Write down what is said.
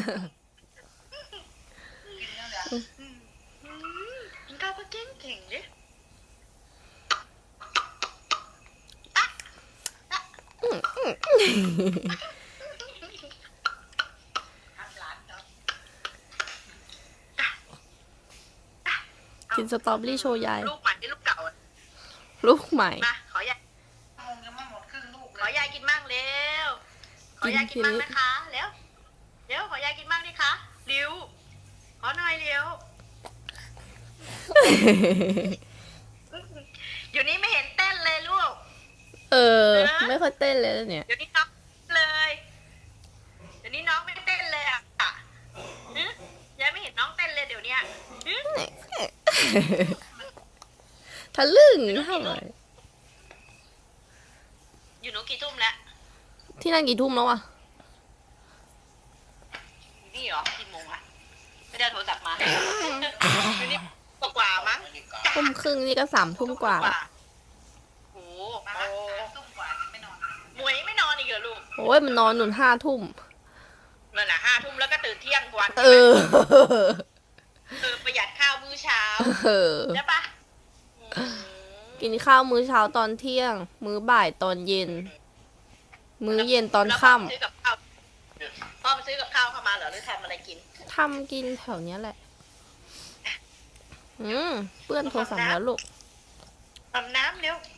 กินแล้วเหรอกินข้าวก็เก่งเก่งๆดิหักหลานเนาะกินสตรอเบอรี่โชว์ยาย ลูกใหม่หรือลูกเก่าอะลูกใหม่ มาขอยายงงยังไม่หมดครึ่งลูกขเลอยยายกินมั่งเร็วขอยายกินมั่งนะคะ เร็วเร็วขอยายกินมั่งดิคะเร็วขอหน่อยเร็วอยู่นี้ไม่เห็นเต้นเลยลูก เออ ไม่ค่อยเต้นเลยนะเนี่ย เดี๋ยวนี้น้องเลย เดี๋ยวนี้น้องไม่เต้นเลยอะหึยายไม่เห็นน้องเต้นเลยเดี๋ยวเนี้ยหึทะลึ่งเท่าไหร่อยู่หนูกี่ทุ่มแล้ว ที่นั่นกี่ทุ่มแล้วอะ อยู่นี่เหรอกี่โมงอะ ไม่ได้เอาโทรศัพท์มาอยู่นี่กว่าๆมั้งทุ่มครึ่งนี่ก็สามทุ่มกว่า โอ้มาโหสามทุ่มกว่ายังไม่นอนหมวยไม่นอนอีกเหรอลูก โอ้ยมันนอนหนุนห้าทุ่มนั่นแหละห้าทุ่มแล้วก็ตื่นเที่ยงวัน เออเออประหยัดข้าวมื้อเช้าเออใช่ปะอืมกินข้าวมื้อเช้าตอนเที่ยง มื้อบ่ายตอนเย็น มื้อเย็นตอนค่แล้วพ่อ ซื้อกับข้าวพ่อมาซื้อกับข้าวเข้ามาเหรอหรือทำอะไรกินำทำกินแถวเนี้ยแหละ อืมเปื้อนโทรศัพท์แล้วลูก ทำน้ำเร็ว